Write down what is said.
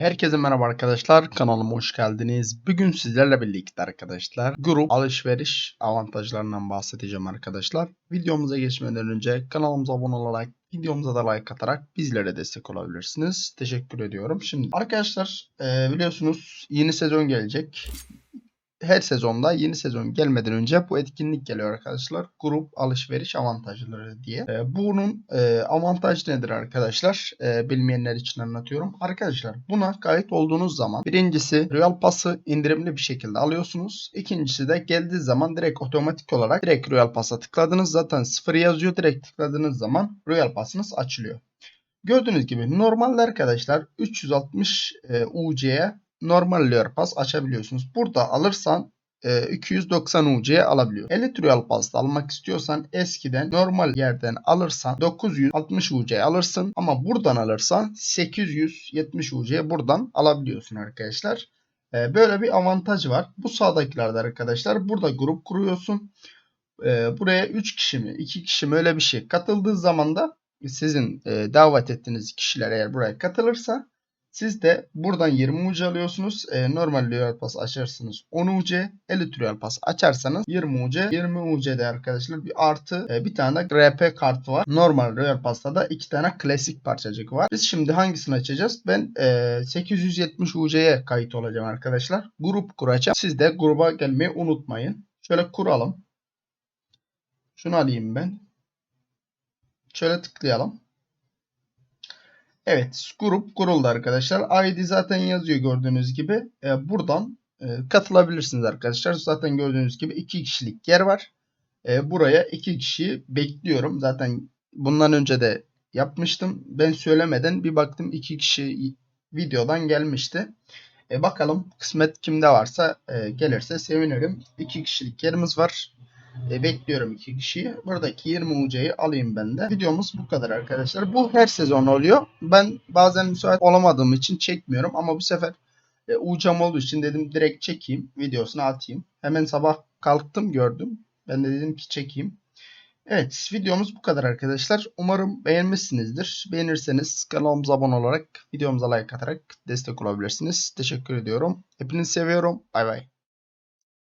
Herkese merhaba arkadaşlar. Kanalıma hoş geldiniz. Bugün sizlerle birlikte arkadaşlar grup alışveriş avantajlarından bahsedeceğim arkadaşlar. Videomuza geçmeden önce kanalımıza abone olarak videomuza da like atarak bizlere destek olabilirsiniz. Teşekkür ediyorum. Şimdi arkadaşlar e, biliyorsunuz yeni sezon gelecek. Her sezonda yeni sezon gelmeden önce bu etkinlik geliyor arkadaşlar. Grup alışveriş avantajları diye. E, bunun e, avantajı nedir arkadaşlar? E, bilmeyenler için anlatıyorum. Arkadaşlar buna kayıt olduğunuz zaman birincisi Royal Pass'ı indirimli bir şekilde alıyorsunuz. İkincisi de geldiği zaman direkt otomatik olarak direkt Royal Pass'a tıkladınız. Zaten sıfır yazıyor. Direkt tıkladığınız zaman Royal Pass'ınız açılıyor. Gördüğünüz gibi normalde arkadaşlar 360 e, UC'ye normal Royal Pass açabiliyorsunuz. Burada alırsan e, 290 UC'ye alabiliyor. 50 Royal Pass'ta almak istiyorsan eskiden normal yerden alırsan 960 UC'ye alırsın ama buradan alırsan 870 UC'ye buradan alabiliyorsun arkadaşlar. E, böyle bir avantaj var. Bu sağdakilerde arkadaşlar burada grup kuruyorsun. E, buraya 3 kişi mi 2 kişi mi öyle bir şey katıldığı zaman da sizin e, davet ettiğiniz kişiler eğer buraya katılırsa siz de buradan 20 UC alıyorsunuz. E, normal Royal Pass açarsınız 10 UC. 50 Royal Pass açarsanız 20 UC. 20 UC'de arkadaşlar bir artı e, bir tane de RP kartı var. Normal Royal Pass'ta da iki tane klasik parçacık var. Biz şimdi hangisini açacağız? Ben e, 870 UC'ye kayıt olacağım arkadaşlar. Grup kuracağım. Siz de gruba gelmeyi unutmayın. Şöyle kuralım. Şunu alayım ben. Şöyle tıklayalım. Evet grup kuruldu arkadaşlar. ID zaten yazıyor gördüğünüz gibi. Ee, buradan e, katılabilirsiniz arkadaşlar. Zaten gördüğünüz gibi 2 kişilik yer var. Ee, buraya 2 kişiyi bekliyorum. Zaten bundan önce de yapmıştım. Ben söylemeden bir baktım 2 kişi videodan gelmişti. E, bakalım kısmet kimde varsa e, gelirse sevinirim. 2 kişilik yerimiz var. E, bekliyorum iki kişiyi. Buradaki 20 UC'yi alayım ben de. Videomuz bu kadar arkadaşlar. Bu her sezon oluyor. Ben bazen müsait olamadığım için çekmiyorum ama bu sefer e, UC'm olduğu için dedim direkt çekeyim. Videosunu atayım. Hemen sabah kalktım gördüm. Ben de dedim ki çekeyim. Evet videomuz bu kadar arkadaşlar. Umarım beğenmişsinizdir. Beğenirseniz kanalımıza abone olarak videomuza like atarak destek olabilirsiniz. Teşekkür ediyorum. Hepinizi seviyorum. Bay bay.